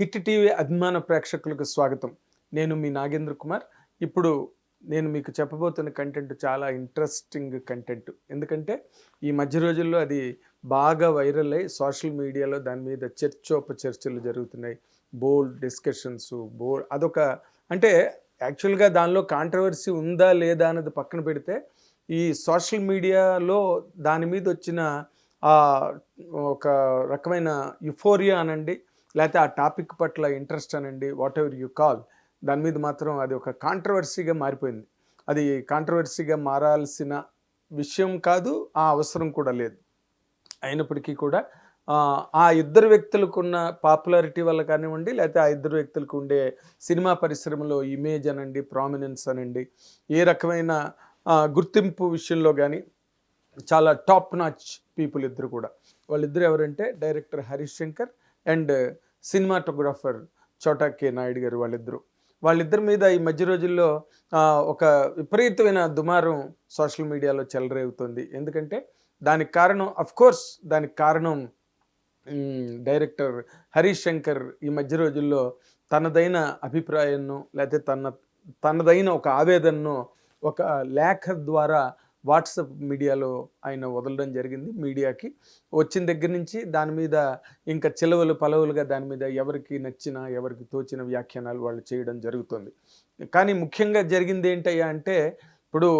Hit TV అభిమాన ప్రేక్షకులకు స్వాగతం. నేను మీ నాగేంద్ర కుమార్. ఇప్పుడు నేను మీకు చెప్పబోతున్న కంటెంట్ చాలా ఇంట్రెస్టింగ్ కంటెంట్. ఎందుకంటే ఈ మధ్య రోజుల్లో అది బాగా వైరల్ అయ్యి సోషల్ మీడియాలో దాని మీద చర్చోప చర్చలు జరుగుతున్నాయి. బోల్డ్ డిస్కషన్స్ బోల్డ్ అదొక అంటే యాక్చువల్గా దానిలో కాంట్రవర్సీ ఉందా లేదా అన్నది పక్కన పెడితే ఈ సోషల్ మీడియాలో దాని మీద వచ్చిన ఒక రకమైన యుఫోరియా అనండి. లేకపోతే ఆ టాపిక్ పట్ల ఇంట్రెస్ట్ అనండి వాట్ ఎవర్ యు కాల్ దాని మీద మాత్రం అది ఒక కాంట్రవర్సీగా మారిపోయింది. అది కాంట్రవర్సీగా మారాల్సిన విషయం కాదు ఆ అవసరం కూడా లేదు. అయినప్పటికీ కూడా ఆ, ఇద్దరు వ్యక్తులకు ఉన్న పాపులారిటీ వల్ల కానివ్వండి లేకపోతే ఆ ఇద్దరు వ్యక్తులకు ఉండే సినిమా పరిశ్రమలో ఇమేజ్ అనండి ప్రామినెన్స్ అనండి ఏ రకమైన గుర్తింపు విషయంలో కానీ చాలా టాప్ నాచ్ పీపుల్ ఇద్దరు కూడా. వాళ్ళిద్దరు ఎవరంటే director Harish Shankar and cinematographer Chota K Naidu గారు వాళ్ళిద్దరు. వాళ్ళిద్దరి మీద ఈ మధ్య రోజుల్లో ఒక విపరీతమైన దుమారం సోషల్ మీడియాలో చెలరేగుతుంది. ఎందుకంటే దానికి కారణం అఫ్ కోర్స్ దానికి కారణం డైరెక్టర్ హరీష్ శంకర్ ఈ మధ్య రోజుల్లో తనదైన అభిప్రాయాన్ని లేకపోతే తన తనదైన ఒక ఆవేదనను ఒక లేఖ ద్వారా వాట్సాప్ మీడియాలో ఆయన వదలడం జరిగింది మీడియాకి. వచ్చిన దగ్గర నుంచి దాని మీద ఇంకా చిలవలు పలవలుగా దాని మీద ఎవరికి నచ్చిన ఎవరికి తోచిన వ్యాఖ్యానాలు వాళ్ళు చేయడం జరుగుతుంది. కానీ ముఖ్యంగా జరిగింది ఏంటయ్యా అంటే ఇప్పుడు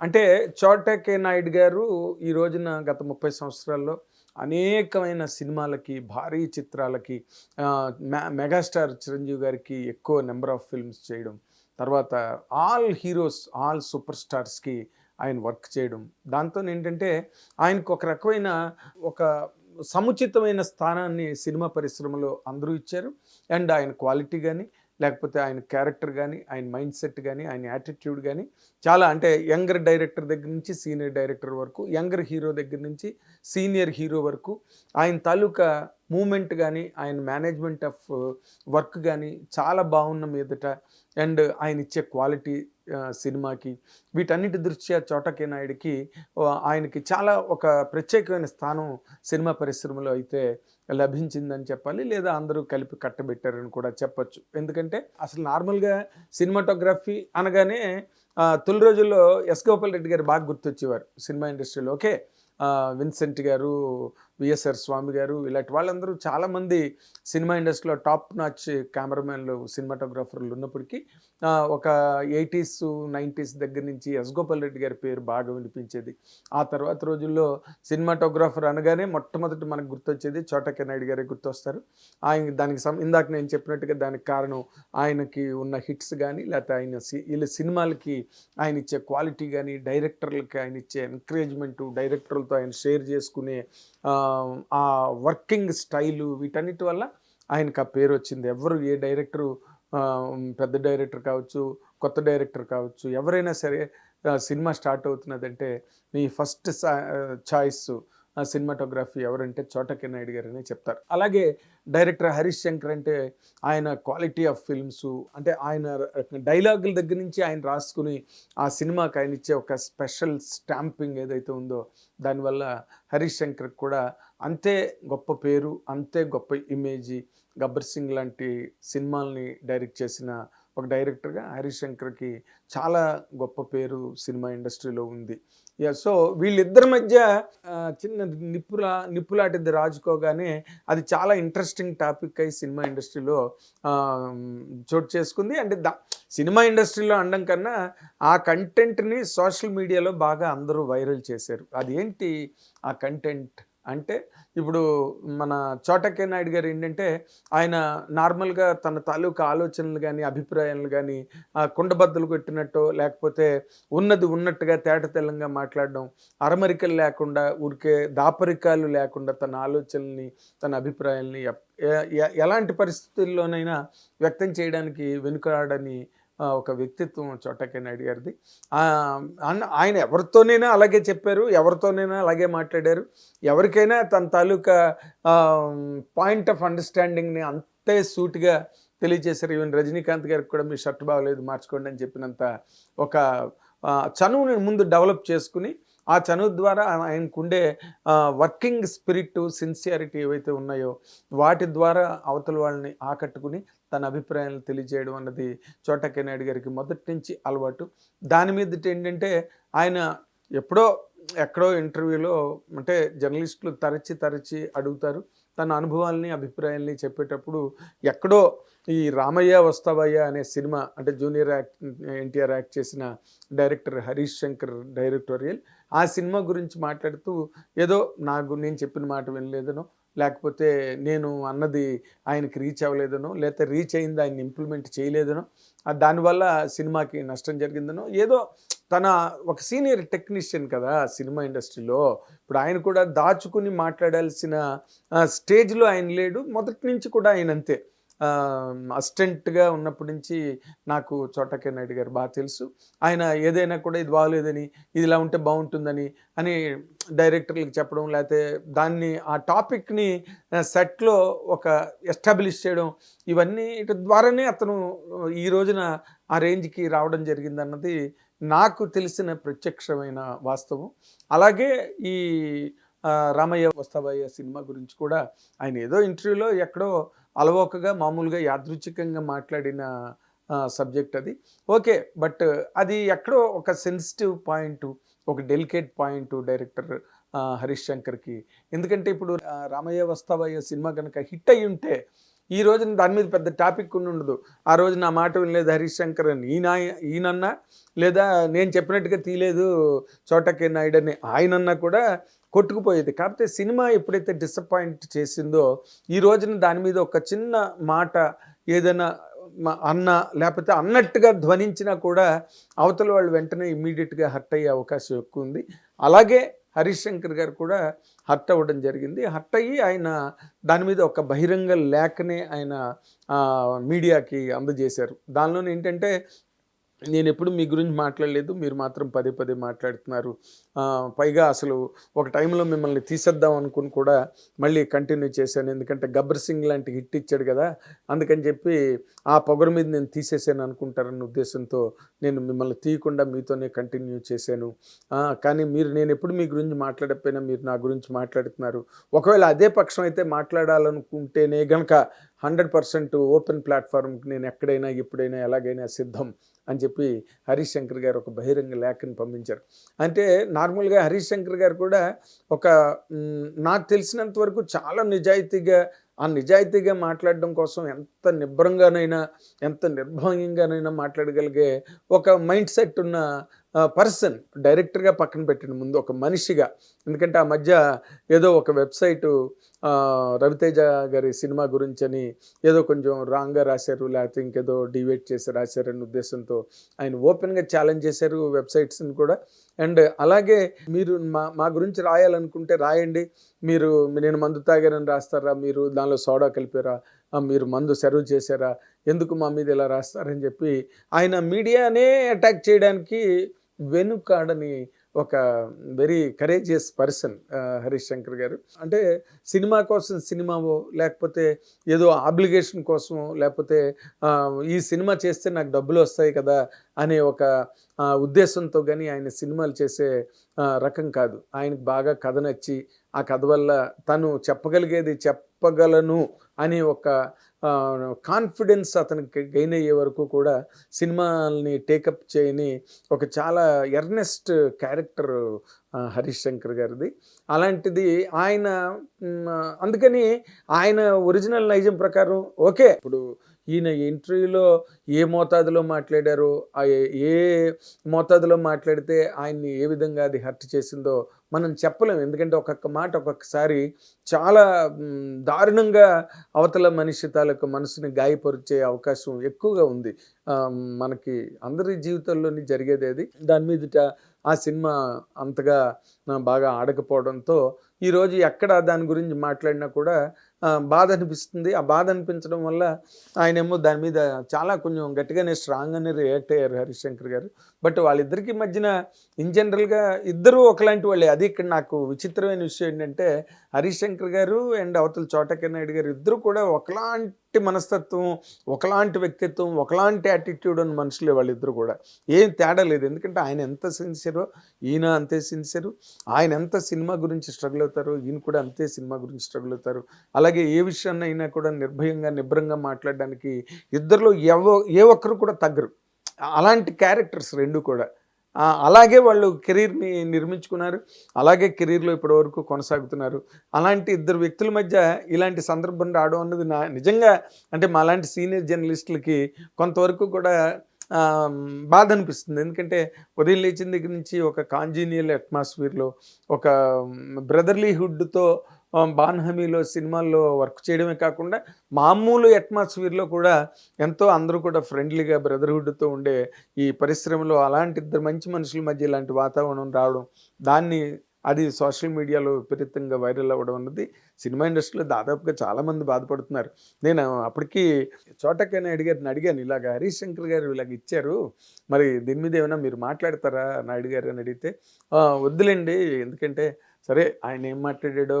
అంటే చోటకే నాయుడు గారు ఈ రోజున గత ముప్పై సంవత్సరాల్లో అనేకమైన సినిమాలకి భారీ చిత్రాలకి మె- మెగాస్టార్ చిరంజీవి గారికి ఎక్కువ నెంబర్ ఆఫ్ ఫిల్మ్స్ చేయడం తర్వాత ఆల్ హీరోస్ ఆల్ సూపర్ స్టార్స్కి ఆయన వర్క్ చేయడం. దాంతో ఏంటంటే ఆయనకు ఒక రకమైన ఒక సముచితమైన స్థానాన్ని సినిమా పరిశ్రమలో అందరూ ఇచ్చారు. అండ్ ఆయన క్వాలిటీ కానీ లేకపోతే ఆయన క్యారెక్టర్ కానీ ఆయన మైండ్ సెట్ కానీ ఆయన యాటిట్యూడ్ కానీ చాలా అంటే యంగర్ డైరెక్టర్ దగ్గర నుంచి సీనియర్ డైరెక్టర్ వరకు యంగర్ హీరో దగ్గర నుంచి సీనియర్ హీరో వరకు ఆయన తాలూకా మూమెంట్ కానీ ఆయన మేనేజ్మెంట్ ఆఫ్ వర్క్ కానీ చాలా బాగున్న మీదట అండ్ ఆయన ఇచ్చే క్వాలిటీ సినిమాకి వీటన్నిటి దృష్ట్యా చోటకే నాయుడికి ఆయనకి చాలా ఒక ప్రత్యేకమైన స్థానం సినిమా పరిశ్రమలో అయితే లభించిందని చెప్పాలి. లేదా అందరూ కలిపి కట్టబెట్టారని కూడా చెప్పొచ్చు. ఎందుకంటే అసలు నార్మల్గా సినిమాటోగ్రఫీ అనగానే తొలి రోజుల్లో ఎస్ గోపాల్ రెడ్డి గారు బాగా గుర్తొచ్చేవారు సినిమా ఇండస్ట్రీలో. ఓకే విన్సెంట్ గారు విఎస్ఆర్ స్వామి గారు ఇలాంటి వాళ్ళందరూ చాలామంది సినిమా ఇండస్ట్రీలో టాప్ నాచ్ కెమెరామెన్లు సినిమాటోగ్రాఫర్లు ఉన్నప్పటికీ ఒక ఎయిటీస్ నైంటీస్ దగ్గర నుంచి ఎస్ గోపాల్ రెడ్డి గారి పేరు బాగా వినిపించేది. ఆ తర్వాత రోజుల్లో సినిమాటోగ్రాఫర్ అనగానే మొట్టమొదటి మనకు గుర్తొచ్చేది చోటకే నాయుడు గారే గుర్తొస్తారు. ఆయన దానికి సం ఇందాక నేను చెప్పినట్టుగా దానికి కారణం ఆయనకి ఉన్న హిట్స్ కానీ లేకపోతే ఆయన సి- వీళ్ళ సినిమాలకి ఆయన ఇచ్చే క్వాలిటీ కానీ డైరెక్టర్లకి ఆయన ఇచ్చే ఎంకరేజ్మెంటు డైరెక్టర్లతో ఆయన షేర్ చేసుకునే ఆ, వర్కింగ్ స్టైలు వీటన్నిటి వల్ల ఆయనకు ఆ పేరు వచ్చింది. ఎవరు ఏ డైరెక్టరు పెద్ద డైరెక్టర్ కావచ్చు కొత్త డైరెక్టర్ కావచ్చు ఎవరైనా సరే సినిమా స్టార్ట్ అవుతున్నదంటే మీ ఫస్ట్ చాయిస్ ఆ సినిమాటోగ్రఫీ ఎవరంటే చోటకి నాయుడు గారు అని చెప్తారు. అలాగే డైరెక్టర్ హరీష్ శంకర్ అంటే ఆయన క్వాలిటీ ఆఫ్ ఫిల్మ్స్ అంటే ఆయన డైలాగుల దగ్గర నుంచి ఆయన రాసుకుని ఆ సినిమాకి ఆయన ఇచ్చే ఒక స్పెషల్ స్టాంపింగ్ ఏదైతే ఉందో దానివల్ల హరీష్ శంకర్ కూడా అంతే గొప్ప పేరు అంతే గొప్ప ఇమేజీ గబ్బర్ సింగ్ లాంటి సినిమాల్ని డైరెక్ట్ చేసిన ఒక డైరెక్టర్గా హరీష్ శంకర్కి చాలా గొప్ప పేరు సినిమా ఇండస్ట్రీలో ఉంది. యా సో వీళ్ళిద్దరి మధ్య చిన్న నిప్పులా నిప్పులాంటిది రాజుకోగానే అది చాలా ఇంట్రెస్టింగ్ టాపిక్ అయి సినిమా ఇండస్ట్రీలో చోటు చేసుకుంది. అంటే దా సినిమా ఇండస్ట్రీలో అనడం కన్నా ఆ కంటెంట్ని సోషల్ మీడియాలో బాగా అందరూ వైరల్ చేశారు. అదేంటి ఆ కంటెంట్? అంటే ఇప్పుడు మన చోటకే నాయుడు గారు ఏంటంటే ఆయన నార్మల్గా తన తాలూకా ఆలోచనలు కానీ అభిప్రాయాలు కానీ కుండబద్దలు కొట్టినట్టు లేకపోతే ఉన్నది ఉన్నట్టుగా తేట తెల్లంగా మాట్లాడడం అరమరికలు లేకుండా ఊరికే దాపరికాలు లేకుండా తన ఆలోచనల్ని తన అభిప్రాయాల్ని ఎప్- ఎలాంటి పరిస్థితుల్లోనైనా వ్యక్తం చేయడానికి వెనుకాడని ఒక వ్యక్తిత్వం చోటకే నాయుడు గారిది. ఆయన ఎవరితోనైనా అలాగే చెప్పారు ఎవరితోనైనా అలాగే మాట్లాడారు. ఎవరికైనా తన తాలూకా పాయింట్ ఆఫ్ అండర్స్టాండింగ్ని అంతే సూటిగా తెలియజేశారు. ఈవెన్ రజనీకాంత్ గారికి కూడా మీ షర్ట్ బాగలేదు మార్చుకోండి అని చెప్పినంత ఒక చనువుని ముందు డెవలప్ చేసుకుని ఆ చనువు ద్వారా ఆయనకుండే వర్కింగ్ స్పిరిట్ సిన్సియారిటీ ఏవైతే ఉన్నాయో వాటి ద్వారా అవతల వాళ్ళని ఆకట్టుకుని తన అభిప్రాయాలను తెలియజేయడం అన్నది చోటకే నాయుడు గారికి మొదటి నుంచి అలవాటు. దాని మీద ఏంటంటే ఆయన ఎప్పుడో ఎక్కడో ఇంటర్వ్యూలో అంటే జర్నలిస్టులు తరచి తరచి అడుగుతారు. తన అనుభవాల్ని అభిప్రాయాల్ని చెప్పేటప్పుడు ఎక్కడో ఈ రామయ్య వస్తావయ్య అనే సినిమా అంటే జూనియర్ యాక్ట్ ఎన్టీఆర్ యాక్ట్ చేసిన డైరెక్టర్ హరీష్ శంకర్ డైరెక్టోరియల్ ఆ సినిమా గురించి మాట్లాడుతూ ఏదో నాకు నేను చెప్పిన మాట వినలేదనో లేకపోతే నేను అన్నది ఆయనకి రీచ్ అవ్వలేదనో లేకపోతే రీచ్ అయింది ఆయన ఇంప్లిమెంట్ చేయలేదనో దానివల్ల సినిమాకి నష్టం జరిగిందనో ఏదో తన ఒక సీనియర్ టెక్నీషియన్ కదా సినిమా ఇండస్ట్రీలో. ఇప్పుడు ఆయన కూడా దాచుకుని మాట్లాడాల్సిన స్టేజ్లో ఆయన లేడు. మొదటి నుంచి కూడా ఆయన అంతే. అసిస్టెంట్గా ఉన్నప్పటి నుంచి నాకు చోటకే నాయుడు గారు బాగా తెలుసు. ఆయన ఏదైనా కూడా ఇది బాగలేదని ఇది ఇలా ఉంటే బాగుంటుందని అని డైరెక్టర్లకు చెప్పడం లేకపోతే దాన్ని ఆ టాపిక్ని సెట్లో ఒక ఎస్టాబ్లిష్ చేయడం ఇవన్నీ ఇటు ద్వారానే అతను ఈ రోజున ఆ రేంజ్కి రావడం జరిగిందన్నది నాకు తెలిసిన ప్రత్యక్షమైన వాస్తవం. అలాగే ఈ రామయ్య వస్తాబయ్య సినిమా గురించి కూడా ఆయన ఏదో ఇంటర్వ్యూలో ఎక్కడో అలవోకగా మామూలుగా యాదృచ్ఛికంగా మాట్లాడిన సబ్జెక్ట్ అది. ఓకే బట్ అది ఎక్కడో ఒక సెన్సిటివ్ పాయింట్ ఒక డెలికేట్ పాయింట్ డైరెక్టర్ హరీష్ శంకర్కి. ఎందుకంటే ఇప్పుడు రామయ్య వస్తావయ్య సినిమా కనుక హిట్ అయి ఉంటే ఈ రోజున దాని మీద పెద్ద టాపిక్ ఉండదు. ఆ రోజు నా మాట వినలేదు హరీష్ శంకర్ అని. ఈయన ఈయనన్నా లేదా నేను చెప్పినట్టుగా తీయలేదు చోటకే నాయుడు అని. ఆయనన్నా కూడా కొట్టుకుపోయేది. కాకపోతే సినిమా ఎప్పుడైతే డిసప్పాయింట్ చేసిందో ఈ రోజున దాని మీద ఒక చిన్న మాట ఏదైనా అన్న లేకపోతే అన్నట్టుగా ధ్వనించినా కూడా అవతల వాళ్ళు వెంటనే ఇమ్మీడియట్గా హర్ట్ అయ్యే అవకాశం ఎక్కువ ఉంది అలాగే హరీష్ శంకర్ గారు కూడా హర్ట్ అవ్వడం జరిగింది. హర్ట్ అయ్యి ఆయన దాని మీద ఒక బహిరంగ లేఖనే ఆయన మీడియాకి అందజేశారు. దానిలోనే ఏంటంటే నేను ఎప్పుడు మీ గురించి మాట్లాడలేదు మీరు మాత్రం పదే పదే మాట్లాడుతున్నారు. పైగా అసలు ఒక టైంలో మిమ్మల్ని తీసేద్దాం అనుకుని కూడా మళ్ళీ కంటిన్యూ చేశాను. ఎందుకంటే గబ్బర్ సింగ్ లాంటి హిట్ ఇచ్చాడు కదా అందుకని చెప్పి ఆ పొగరు మీద నేను తీసేసాను అనుకుంటారన్న ఉద్దేశంతో నేను మిమ్మల్ని తీయకుండా మీతోనే కంటిన్యూ చేశాను. కానీ మీరు నేను ఎప్పుడు మీ గురించి మాట్లాడకపోయినా మీరు నా గురించి మాట్లాడుతున్నారు. ఒకవేళ అదే పక్షం అయితే మాట్లాడాలనుకుంటేనే గనక హండ్రెడ్ పర్సెంట్ ఓపెన్ ప్లాట్ఫామ్కి నేను ఎక్కడైనా ఎప్పుడైనా ఎలాగైనా సిద్ధం అని చెప్పి హరీష్ శంకర్ గారు ఒక బహిరంగ లేఖను పంపించారు. అంటే నార్మల్గా హరీష్ శంకర్ గారు కూడా ఒక నాకు తెలిసినంత వరకు చాలా నిజాయితీగా ఆ నిజాయితీగా మాట్లాడడం కోసం ఎంత నిబ్రంగానైనా ఎంత నిర్భయంగానైనా మాట్లాడగలిగే ఒక మైండ్ సెట్ ఉన్న పర్సన్ డైరెక్టర్గా పక్కన పెట్టిన ముందు ఒక మనిషిగా. ఎందుకంటే ఆ మధ్య ఏదో ఒక వెబ్సైటు రవితేజ గారి సినిమా గురించి అని ఏదో కొంచెం రాంగ్గా రాశారు లేకపోతే ఇంకేదో డివేట్ చేసి రాశారనే ఉద్దేశంతో ఆయన ఓపెన్గా ఛాలెంజ్ చేశారు వెబ్సైట్స్ని కూడా. అండ్ అలాగే మీరు మా మా గురించి రాయాలనుకుంటే రాయండి. మీరు నేను మందు తాగారని రాస్తారా? మీరు దానిలో సోడా కలిపారా? మీరు మందు సర్వ్ చేశారా? ఎందుకు మా మీద ఇలా రాస్తారని చెప్పి ఆయన మీడియానే అటాక్ చేయడానికి వెనుకాడని ఒక very courageous person Harish Shankar గారు. అంటే సినిమా కోసం సినిమావో లేకపోతే ఏదో ఆబ్లిగేషన్ కోసమో లేకపోతే ఈ సినిమా చేస్తే నాకు డబ్బులు వస్తాయి కదా అనే ఒక ఉద్దేశంతో కానీ ఆయన సినిమాలు చేసే రకం కాదు. ఆయనకు బాగా కథ నచ్చి ఆ కథ వల్ల తను చెప్పగలిగేది చెప్పగలను అని ఒక కాన్ఫిడెన్స్ అతనికి గెయిన్ అయ్యే వరకు కూడా సినిమాల్ని టేకప్ చేయని ఒక చాలా ఎర్నెస్ట్ క్యారెక్టర్ హరీష్ శంకర్ గారిది. అలాంటిది ఆయన అందుకని ఆయన ఒరిజినల్ నైజం ప్రకారం ఓకే ఇప్పుడు ఈయన ఇంటర్వ్యూలో ఏ మోతాదులో మాట్లాడారు ఏ మోతాదులో మాట్లాడితే ఆయన్ని ఏ విధంగా అది హర్ట్ చేసిందో మనం చెప్పలేము ఎందుకంటే ఒక్కొక్క మాట ఒక్కొక్కసారి చాలా దారుణంగా అవతల మనిషి తాలూకు మనసుని గాయపరిచే అవకాశం ఎక్కువగా ఉంది. మనకి అందరి జీవితంలోని జరిగేది అది. దాని మీదట ఆ సినిమా అంతగా బాగా ఆడకపోవడంతో ఈరోజు ఎక్కడ దాని గురించి మాట్లాడినా కూడా బాధ అనిపిస్తుంది. ఆ బాధ అనిపించడం వల్ల ఆయనేమో దాని మీద చాలా కొంచెం గట్టిగానే స్ట్రాంగ్గానే రియాక్ట్ అయ్యారు హరిశంకర్ గారు. బట్ వాళ్ళిద్దరికి మధ్యన ఇన్ జనరల్గా ఇద్దరూ ఒకలాంటి వాళ్ళే. అది ఇక్కడ నాకు విచిత్రమైన విషయం ఏంటంటే హరీష్ శంకర్ గారు అండ్ అవతల చోటకే నాయుడు గారు ఇద్దరు కూడా ఒకలాంటి మనస్తత్వం ఒకలాంటి వ్యక్తిత్వం ఒకలాంటి యాటిట్యూడ్ ఉన్న మనుషులే వాళ్ళిద్దరు కూడా. ఏం తేడా లేదు. ఎందుకంటే ఆయన ఎంత సిన్సియరో ఈయన అంతే సిన్సియరు ఆయన ఎంత సినిమా గురించి స్ట్రగుల్ అవుతారో ఈయన కూడా అంతే సినిమా గురించి స్ట్రగుల్ అవుతారు. అలాగే ఏ విషయాన్ని అయినా కూడా నిర్భయంగా నిబ్రంగా మాట్లాడడానికి ఇద్దరిలో ఎవ ఏ ఒక్కరు కూడా తగ్గరు. అలాంటి క్యారెక్టర్స్ రెండు కూడా. అలాగే వాళ్ళు కెరీర్ని నిర్మించుకున్నారు. అలాగే కెరీర్లో ఇప్పటి వరకు కొనసాగుతున్నారు. అలాంటి ఇద్దరు వ్యక్తుల మధ్య ఇలాంటి సందర్భం రావడం అన్నది నా నిజంగా అంటే మా లాంటి సీనియర్ జర్నలిస్టులకి కొంతవరకు కూడా బాధ అనిపిస్తుంది. ఎందుకంటే ఉదయం లేచిన దగ్గర నుంచి ఒక కాంజీనియల్ అట్మాస్ఫియర్లో ఒక బ్రదర్లీహుడ్తో బాన్హమీలో సినిమాల్లో వర్క్ చేయడమే కాకుండా మామూలు అట్మాస్ఫియర్లో కూడా ఎంతో అందరూ కూడా ఫ్రెండ్లీగా బ్రదర్హుడ్తో ఉండే ఈ పరిశ్రమలో అలాంటి ఇద్దరు మంచి మనుషుల మధ్య ఇలాంటి వాతావరణం రావడం దాన్ని అది సోషల్ మీడియాలో విపరీతంగా వైరల్ అవ్వడం అన్నది సినిమా ఇండస్ట్రీలో దాదాపుగా చాలామంది బాధపడుతున్నారు. నేను అప్పటికి చోటకైనా అడిగారు అడిగాను ఇలాగ హరీష్ శంకర్ గారు ఇలాగ ఇచ్చారు మరి దీని మీద ఏమైనా మీరు మాట్లాడతారా? నాయుడు గారు అని అడిగితే వద్దులేండి ఎందుకంటే సరే ఆయన ఏం మాట్లాడాడో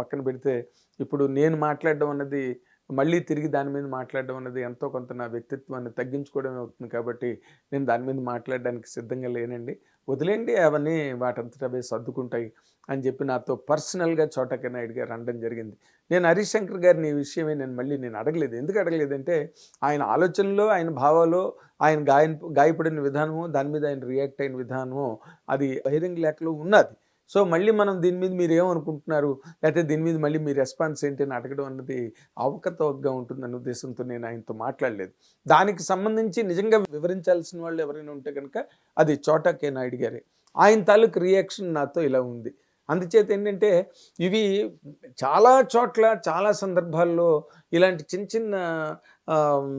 పక్కన పెడితే ఇప్పుడు నేను మాట్లాడడం అన్నది మళ్ళీ తిరిగి దాని మీద మాట్లాడడం అనేది ఎంతో కొంత నా వ్యక్తిత్వాన్ని తగ్గించుకోవడమే అవుతుంది కాబట్టి నేను దాని మీద మాట్లాడడానికి సిద్ధంగా లేనండి. వదిలేండి అవన్నీ వాటంతట అవే సర్దుకుంటాయి అని చెప్పి నాతో పర్సనల్గా చోటకి నాయుడు గారు అనడం జరిగింది. నేను హరీష్ శంకర్ గారిని ఈ విషయమే నేను మళ్ళీ నేను అడగలేదు. ఎందుకు అడగలేదంటే ఆయన ఆలోచనలో ఆయన భావాలు ఆయన గాయ గాయపడిన విధానము దాని మీద ఆయన రియాక్ట్ అయిన విధానము అది బహిరంగ లేఖలో ఉన్నది. సో మళ్ళీ మనం దీని మీద మీరు ఏమనుకుంటున్నారు లేకపోతే దీని మీద మళ్ళీ మీ రెస్పాన్స్ ఏంటి? అని అడగడం అన్నది అవకతవకగా ఉంటుందన్న ఉద్దేశంతో నేను ఆయనతో మాట్లాడలేదు. దానికి సంబంధించి నిజంగా వివరించాల్సిన వాళ్ళు ఎవరైనా ఉంటే కనుక అది చోటా కే నాయుడు గారే. ఆయన తాలూకు రియాక్షన్ నాతో ఇలా ఉంది. అందుచేత ఏంటంటే ఇవి చాలా చోట్ల చాలా సందర్భాల్లో ఇలాంటి చిన్న చిన్న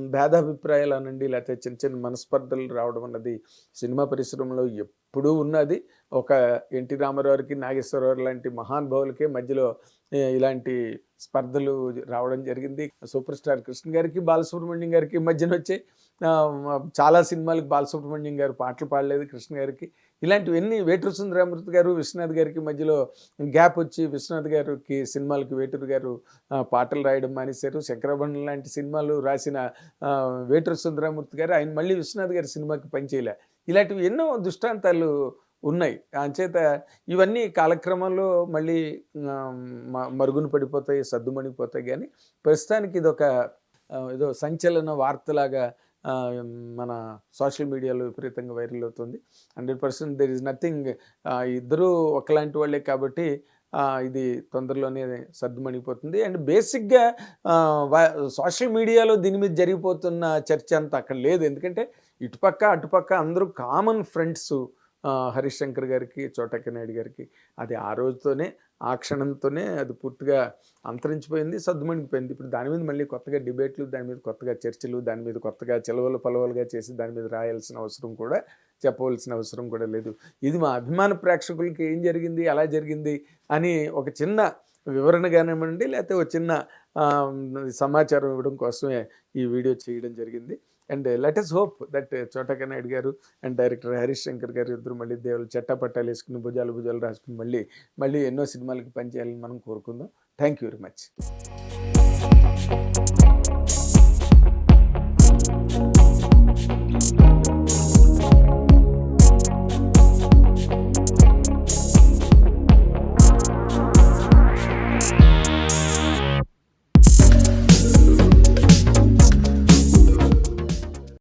భేదాభిప్రాయాలు అనండి లేకపోతే చిన్న చిన్న మనస్పర్ధలు రావడం అన్నది సినిమా పరిశ్రమలో ఎప్పుడూ ఉన్నది. ఒక ఎన్టీ రామారావుకి నాగేశ్వరరావు లాంటి మహానుభావులకే మధ్యలో ఇలాంటి స్పర్ధలు రావడం జరిగింది. సూపర్ స్టార్ కృష్ణ గారికి బాలసుబ్రహ్మణ్యం గారికి మధ్యన వచ్చే చాలా సినిమాలకు బాలసుబ్రహ్మణ్యం గారు పాటలు పాడలేదు కృష్ణ గారికి. ఇలాంటివన్నీ వేటూరు సుందరామృతి గారు విశ్వనాథ్ గారికి మధ్యలో గ్యాప్ వచ్చి విశ్వనాథ్ గారికి సినిమాలకి వేటూరు గారు పాటలు రాయడం మానేశారు. శంకరభరణం లాంటి సినిమాలు రాసిన వేటూరు సుందరామూర్తి గారు ఆయన మళ్ళీ విశ్వనాథ్ గారి సినిమాకి పనిచేయలే. ఇలాంటివి ఎన్నో దృష్టాంతాలు ఉన్నాయి. అంచేత ఇవన్నీ కాలక్రమంలో మళ్ళీ మ- మరుగున పడిపోతాయి సద్దుమణిపోతాయి కానీ ప్రస్తుతానికి ఇది ఒక ఏదో సంచలన వార్తలాగా మన సోషల్ మీడియాలో విపరీతంగా వైరల్ అవుతుంది. Hundred percent there is nothing ఇద్దరూ ఒకలాంటి వాళ్ళే కాబట్టి ఇది తొందరలోనే సర్దుమణిపోతుంది అండ్ బేసిక్గా సోషల్ మీడియాలో దీని మీద జరిగిపోతున్న చర్చ అంతా అక్కడ లేదు. ఎందుకంటే ఇటుపక్క అటుపక్క అందరూ కామన్ ఫ్రెండ్స్ హరీష్ శంకర్ గారికి చోటక్క నాయుడు గారికి. అది ఆ రోజుతోనే ఆ క్షణంతోనే అది పూర్తిగా అంతరించిపోయింది సర్దుమణిగిపోయింది ఇప్పుడు దాని మీద మళ్ళీ కొత్తగా డిబేట్లు దాని మీద కొత్తగా చర్చలు దాని మీద కొత్తగా చెలవలు పలవలుగా చేసి దాని మీద రాయాల్సిన అవసరం కూడా చెప్పవలసిన అవసరం కూడా లేదు. ఇది మా అభిమాన ప్రేక్షకులకి ఏం జరిగింది ఎలా జరిగింది అని ఒక చిన్న వివరణ కానివ్వండి లేకపోతే ఒక చిన్న సమాచారం ఇవ్వడం కోసమే ఈ వీడియో చేయడం జరిగింది. And let us hope that Chota Naidu గారు అండ్ డైరెక్టర్ హరీష్ శంకర్ గారు ఇద్దరు మళ్ళీ దేవుళ్ళు చట్టపట్టాలు వేసుకుని భుజాలు భుజాలు రాసుకుని మళ్ళీ మళ్ళీ ఎన్నో సినిమాలకి పనిచేయాలని మనం కోరుకుందాం. Thank you very much